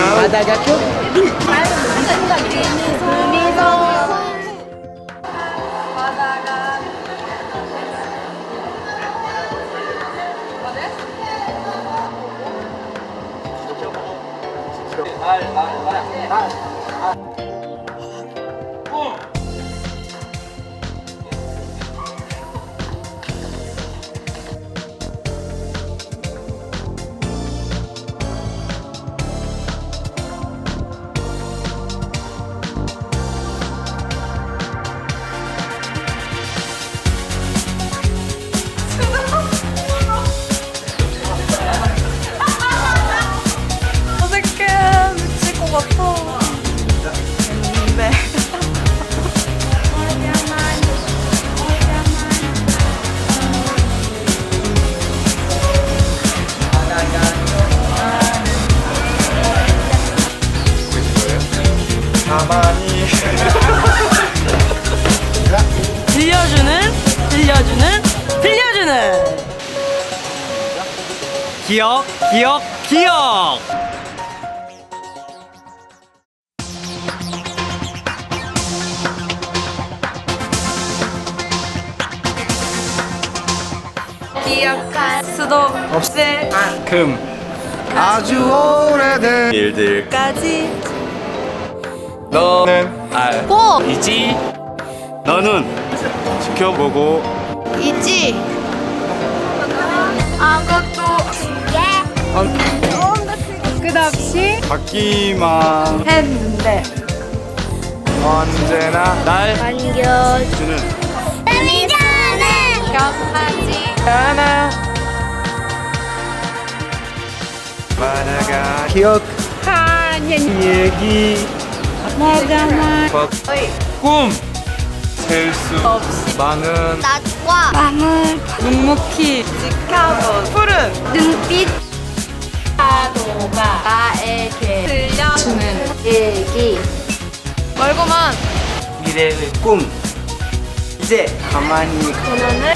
어색해 가만히 들려주는 들려주는 들려주는. 기억 기억 기억. 기억할 수도 없을 금. 아주 오래된 일들 까지 너는 알이지? 너는 지켜보고. 있지. 아무것도 끝없이 받기만 했는데. 언제나 날 안겨주는 주는 미자는 곁하지. 하나 만화가 기억하는 얘기 뭐가만 꿈 셀수 없이. 많은 낮과 밤을 묵묵히 지켜본 푸른 눈빛. 파도가 나에게 들려주는 얘기. 멀고만 미래의 꿈. 이제 가만히 눈을